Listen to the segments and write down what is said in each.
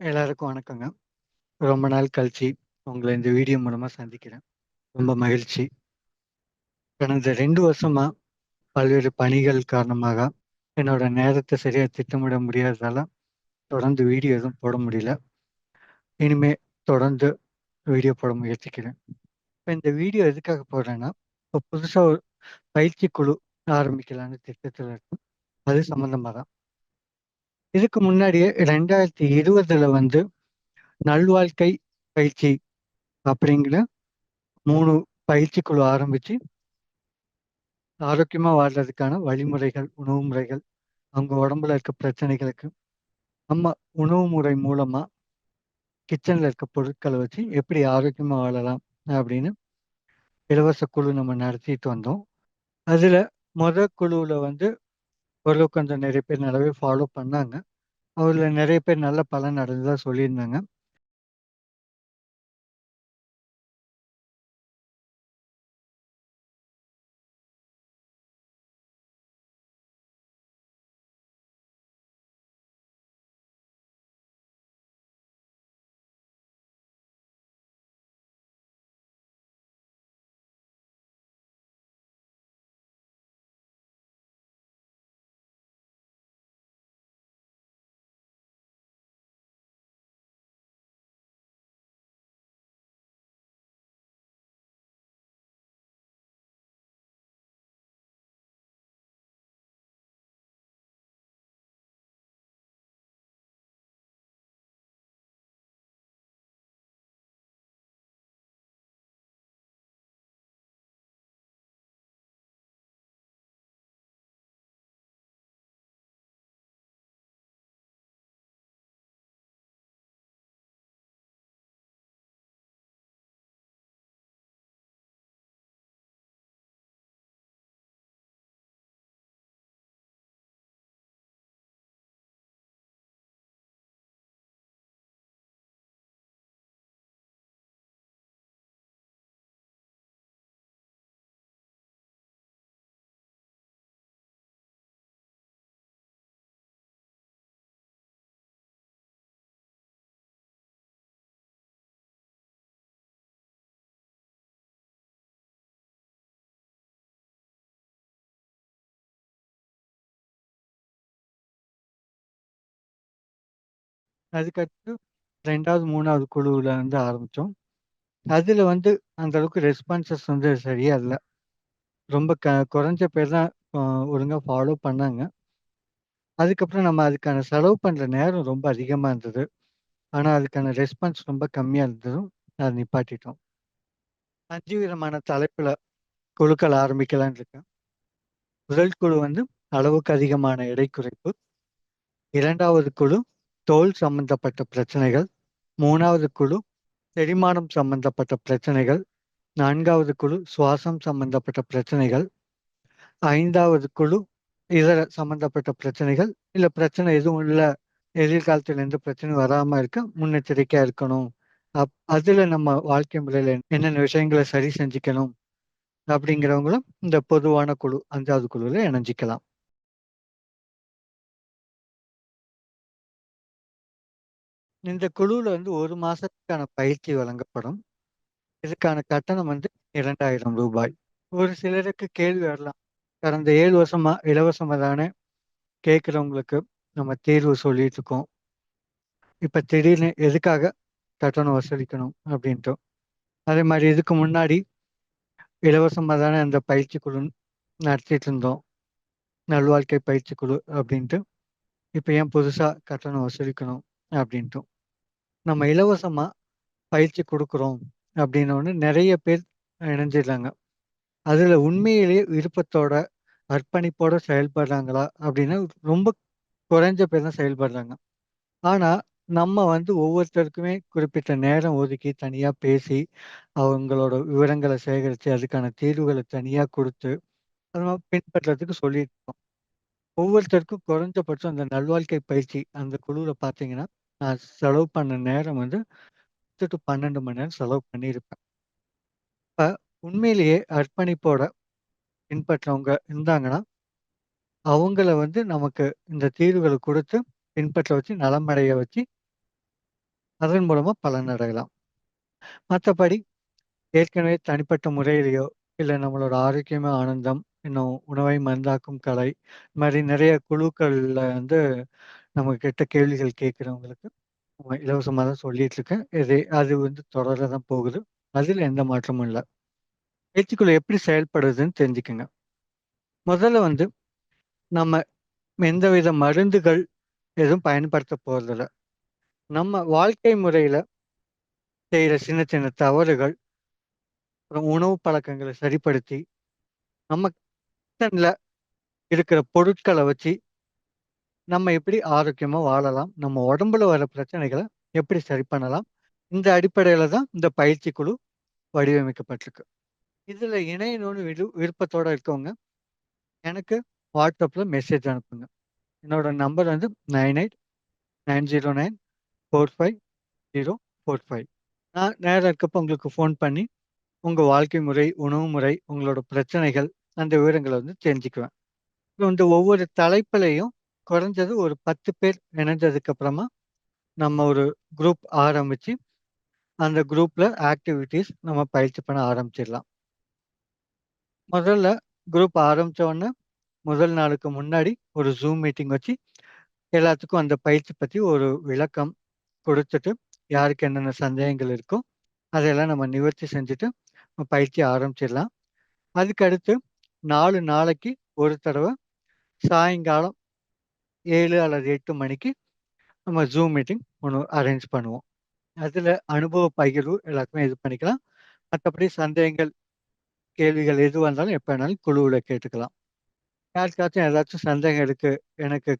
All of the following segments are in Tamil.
எல்லாருக்கும் வணக்கங்க. ரொம்ப நாள் கழிச்சு உங்களை இந்த வீடியோ மூலமா சந்திக்கிறேன். ரொம்ப மகிழ்ச்சி. கடந்த ரெண்டு வருஷமா பல்வேறு பணிகள் காரணமாக என்னோட நேரத்தை சரியா திட்டமிட முடியாததால, தொடர்ந்து வீடியோ எதுவும் போட முடியல. இனிமே தொடர்ந்து வீடியோ போட முயற்சிக்கிறேன். இப்ப இந்த வீடியோ எதுக்காக போடுறேன்னா, இப்ப புதுசா ஒரு பயிற்சி குழு ஆரம்பிக்கலான்னு திட்டத்துல இருக்கும் அது சம்மந்தமாக தான். இதுக்கு முன்னாடியே 2020ல வந்து நல்வாழ்க்கை பயிற்சி அப்படிங்கிற மூணு பயிற்சி குழு ஆரம்பிச்சு ஆரோக்கியமா வாழ்றதுக்கான வழிமுறைகள், உணவு முறைகள், அவங்க உடம்புல இருக்க பிரச்சனைகளுக்கு, நம்ம உணவு முறை மூலமா கிச்சன்ல இருக்க பொருட்களை வச்சு எப்படி ஆரோக்கியமா வாழலாம் அப்படின்னு இலவச குழு நம்ம நடத்திட்டு வந்தோம். அதுல முத குழுவில் வந்து ஓரளவுக்கு கொஞ்சம் நிறைய பேர் நல்லாவே ஃபாலோ பண்ணாங்க. அவரில் நிறைய பேர் நல்ல பலன் அடைஞ்சதா சொல்லியிருந்தாங்க. அதுக்கடுத்து 2வது, 3வது குழுவுல வந்து ஆரம்பித்தோம் அதில் வந்து அந்த அளவுக்கு ரெஸ்பான்ஸஸ் வந்து சரியா இல்லை ரொம்ப க குறைஞ்ச பேர் தான் ஒழுங்காக ஃபாலோ பண்ணாங்க. அதுக்கப்புறம் நம்ம அதுக்கான செலவு பண்ணுற நேரம் ரொம்ப அதிகமாக இருந்தது. ஆனால் அதுக்கான ரெஸ்பான்ஸ் ரொம்ப கம்மியாக இருந்ததும், அதை நிப்பாட்டிட்டோம். அஞ்சு விதமான தலைப்பில் குழுக்கள் ஆரம்பிக்கலான் இருக்கேன். முதல் குழு வந்து அளவுக்கு அதிகமான எடை குறைப்பு. இரண்டாவது குழு தோல் சம்பந்தப்பட்ட பிரச்சனைகள். மூணாவது குழு செரிமானம் சம்பந்தப்பட்ட பிரச்சனைகள். நான்காவது குழு சுவாசம் சம்பந்தப்பட்ட பிரச்சனைகள். ஐந்தாவது குழு இதர சம்பந்தப்பட்ட பிரச்சனைகள். இல்ல பிரச்சனை எதுவும் இல்ல. எதிர்காலத்தில் எந்த பிரச்சனையும் வராம இருக்க முன்னெச்சரிக்கையா இருக்கணும். அப் அதுல நம்ம வாழ்க்கை முறையில என்னென்ன விஷயங்கள சரி செஞ்சுக்கணும். அப்படிங்கிறவங்களும் இந்த பொதுவான குழு அஞ்சாவது குழுவில் இணைஞ்சிக்கலாம் இந்த குழுவில் வந்து ஒரு மாதத்துக்கான பயிற்சி வழங்கப்படும். இதுக்கான கட்டணம் வந்து இரண்டாயிரம் ரூபாய் ஒரு சிலருக்கு கேள்வி வரலாம். கடந்த ஏழு வருஷமா இலவசமாக தானே கேட்குறவங்களுக்கு நம்ம தீர்வு சொல்லிட்டு இருக்கோம். இப்போ திடீர்னு எதுக்காக கட்டணம் வசூலிக்கணும் அப்படின்ட்டு. அதே மாதிரி இதுக்கு முன்னாடி இலவசமாக தானே அந்த பயிற்சி குழு நடத்திட்டு இருந்தோம். நல்வாழ்க்கை பயிற்சி குழு அப்படின்ட்டு. இப்போ ஏன் புதுசாக கட்டணம் வசூலிக்கணும் அப்படின்ட்டும். நம்ம இலவசமாக பயிற்சி கொடுக்குறோம் அப்படின்னோனே நிறைய பேர் இணைஞ்சிடுறாங்க. அதில் உண்மையிலேயே விருப்பத்தோட, அர்ப்பணிப்போட செயல்படுறாங்களா அப்படின்னா ரொம்ப குறைஞ்ச பேர் தான் செயல்படுறாங்க. ஆனால் நம்ம வந்து ஒவ்வொருத்தருக்குமே குறிப்பிட்ட நேரம் ஒதுக்கி தனியாக பேசி, அவங்களோட விவரங்களை சேகரித்து அதுக்கான தீர்வுகளை தனியாக கொடுத்து அது மாதிரி பின்பற்றுறதுக்கு சொல்லியிருக்கோம் ஒவ்வொருத்தருக்கும் குறைஞ்சபட்சம் அந்த நல்வாழ்க்கை பயிற்சி அந்த குழுவில் பார்த்தீங்கன்னா, நான் செலவு பண்ண நேரம் வந்து பத்து பன்னெண்டு மணி நேரம் செலவு பண்ணியிருப்பேன். இப்ப உண்மையிலேயே அர்ப்பணிப்போட பின்பற்றவங்க இருந்தாங்கன்னா, அவங்கள வந்து நமக்கு இந்த தீர்வுகளை கொடுத்து பின்பற்ற வச்சு, நலமடைய வச்சு அதன் மூலமா பலனடையலாம். மத்தபடி ஏற்கனவே தனிப்பட்ட முறையிலேயோ இல்லை நம்மளோட ஆரோக்கியமே ஆனந்தம், இன்னும் உணவை மருந்தாக்கும் கலை, இது மாதிரி நிறைய குழுக்கள்ல வந்து நம்ம கிட்ட கேள்விகள் கேட்குறவங்களுக்கு நம்ம இலவசமாக தான் சொல்லிட்டு இருக்கேன். இது அது வந்து தொடர தான் போகுது. அதில் எந்த மாற்றமும் இல்லை பேச்சுக்குள்ள எப்படி செயல்படுதுன்னு தெரிஞ்சுக்கோங்க முதல்ல வந்து நம்ம எந்தவித மருந்துகள் எதுவும் பயன்படுத்த போகிறதில்ல நம்ம வாழ்க்கை முறையில் செய்கிற சின்ன சின்ன தவறுகள் அப்புறம் உணவு பழக்கங்களை சரிப்படுத்தி, நம்ம கிச்சனில் இருக்கிற பொருட்களை வச்சு நம்ம எப்படி ஆரோக்கியமா வாழலாம்? நம்ம உடம்புல வர பிரச்சனைகளை எப்படி சரி பண்ணலாம்? இந்த அடிப்படையில தான் இந்த பயிற்சி குழு வடிவமைக்கப்பட்டிருக்கு. இதுல இணையணும்னு விரு விருப்பத்தோட இருக்கவங்க, எனக்கு வாட்ஸ்அப்பில் மெசேஜ் அனுப்புங்க. என்னோட நம்பர் வந்து 9890945045. நான் நேரம் இருக்கப்போ உங்களுக்கு ஃபோன் பண்ணி, உங்கள் வாழ்க்கை முறை, உணவு முறை, உங்களோட பிரச்சனைகள், அந்த விவரங்களை வந்து தெரிஞ்சுக்குவேன். இந்த ஒவ்வொரு தலைப்புலையும் குறைஞ்சது ஒரு 10 பேர் இணைஞ்சதுக்கு அப்புறமா, நம்ம ஒரு குரூப் ஆரம்பிச்சு, அந்த குரூப்ல ஆக்டிவிட்டீஸ் நம்ம பயிற்சி பண்ண ஆரம்பிச்சிடலாம். முதல்ல குரூப் ஆரம்பிச்ச உடனே, முதல் நாளுக்கு முன்னாடி ஒரு ஜூம் மீட்டிங் வச்சு, எல்லாத்துக்கும் அந்த பயிற்சி பத்தி ஒரு விளக்கம் கொடுத்துட்டு யாருக்கு என்னென்ன சந்தேகங்கள் இருக்கோ, அதையெல்லாம் நம்ம நிவர்த்தி செஞ்சுட்டு, பயிற்சி ஆரம்பிச்சிடலாம். அதுக்கடுத்து நாலு நாளைக்கு ஒரு தடவை சாயங்காலம் ஏழு அல்லது எட்டு மணிக்கு நம்ம ஜூம் மீட்டிங் ஒன்று அரேஞ்ச் பண்ணுவோம். அதில் அனுபவ பகிர்வு எல்லாருக்குமே இது பண்ணிக்கலாம். மற்றபடி சந்தேகங்கள், கேள்விகள் எது இருந்தாலும் எப்போ வேணாலும் குழுவில் கேட்டுக்கலாம். யாருக்காச்சும் ஏதாச்சும் சந்தேகம் இருக்கு, எனக்கு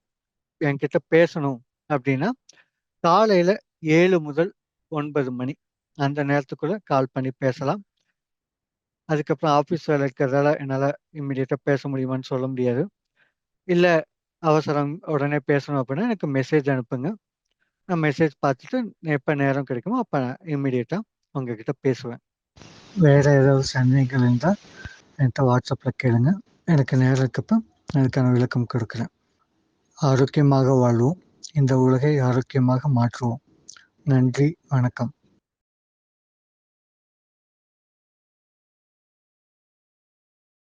என்கிட்ட பேசணும் அப்படின்னா, காலையில் ஏழு முதல் ஒன்பது மணி அந்த நேரத்துக்குள்ளே கால் பண்ணி பேசலாம். அதுக்கப்புறம் ஆஃபீஸ் வேலை இருக்கிறதால என்னால் இம்மீடியட்டா பேச முடியுமான்னு சொல்ல முடியாது. இல்லை அவசரம் உடனே பேசணும் அப்படின்னா எனக்கு மெசேஜ் அனுப்புங்க. நான் மெசேஜ் பார்த்துட்டு எப்போ நேரம் கிடைக்குமோ அப்போ இம்மீடியட்டா உங்ககிட்ட பேசுவேன். வேறு ஏதாவது சந்தேகங்கள் இருந்தால் என்கிட்ட வாட்ஸ்அப்பில் கேளுங்க. எனக்கு நேரம் இருக்கப்போ அதுக்கான விளக்கம் கொடுக்குறேன் ஆரோக்கியமாக வாழ்வோம். இந்த உலகை ஆரோக்கியமாக மாற்றுவோம். நன்றி, வணக்கம்.